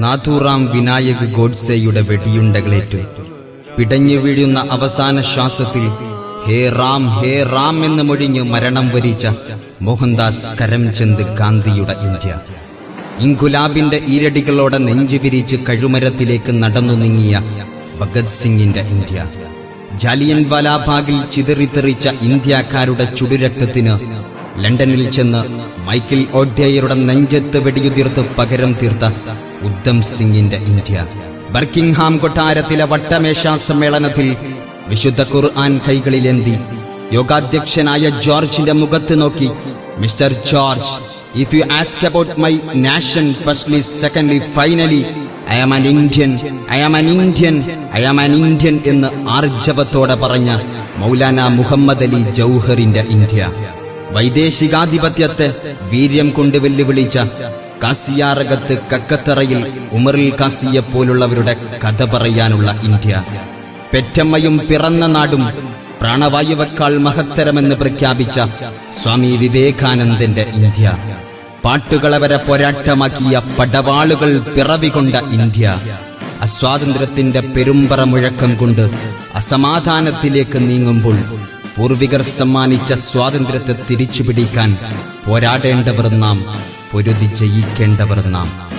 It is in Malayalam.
നാഥൂറാം വിനായക് ഗോഡ്സെയുടെ വെടിയുണ്ടകളേറ്റു. പിടഞ്ഞു വീഴുന്ന അവസാന ശ്വാസത്തിൽ ഹേ റാം ഹേ റാം എന്ന് മൊഴിഞ്ഞ് മരണം വരിച്ച മോഹൻദാസ് കരംചന്ദ് ഗാന്ധിയുടെ ഇന്ത്യ. ഇൻകുലാബിന്റെ ഈരടികളോടെ നെഞ്ചു വിരിച്ച് കഴുമരത്തിലേക്ക് നടന്നു നീങ്ങിയ ഭഗത് സിംഗിന്റെ ഇന്ത്യ. ജാലിയൻ വാലാബാഗിൽ ചിതറിത്തെറിച്ച ഇന്ത്യക്കാരുടെ ചുടുരക്തത്തിന് ലണ്ടനിൽ ചെന്ന് മൈക്കിൾ ഓഡ്യയറുടെ നെഞ്ചത്ത് വെടിയുതിർത്ത് പകരം തീർത്ത ഉദ്ധം സിംഗിന്റെ ഇന്ത്യ. ബർക്കിംഗ്ഹാം കൊട്ടാരത്തിലെ വട്ടമേശ സമ്മേളനത്തിൽ വിശുദ്ധ ഖുർആൻ കൈകളിലെന്തി യോഗാധ്യക്ഷനായ ജോർജിന്റെ മുഖത്ത് നോക്കി mister George if you ask about my nation firstly secondly finally I am an Indian I am an Indian I am an Indian എന്ന് ആർജവത്തോടെ പറഞ്ഞ മൗലാന മുഹമ്മദ് അലി ജൗഹറിന്റെ ഇന്ത്യ. വൈദേശികാധിപത്യത്തെ വീര്യം കൊണ്ട് വെല്ലുവിളിച്ച കാസിയാറകത്ത് കക്കത്തറയിൽ ഉമറിൽ കാസിയെ പോലുള്ളവരുടെ കഥ പറയാനുള്ള ഇന്ത്യ. പെറ്റമ്മയും പിറന്ന നാടും പ്രാണവായുവെക്കാൾ മഹത്തരമെന്ന് പ്രഖ്യാപിച്ച സ്വാമി വിവേകാനന്ദന്റെ ഇന്ത്യ. പാട്ടുകളെ വരെ പോരാട്ടമാക്കിയ പടവാളുകൾ പിറവികൊണ്ട ഇന്ത്യ. അസ്വാതന്ത്ര്യത്തിന്റെ പെരുമ്പറ മുഴക്കം കൊണ്ട് അസമാധാനത്തിലേക്ക് നീങ്ങുമ്പോൾ പൂർവികർ സമ്മാനിച്ച സ്വാതന്ത്ര്യത്തെ തിരിച്ചുപിടിക്കാൻ പോരാടേണ്ടവർ നാം പൊരുതി ജയിക്കേണ്ടവർ നാം.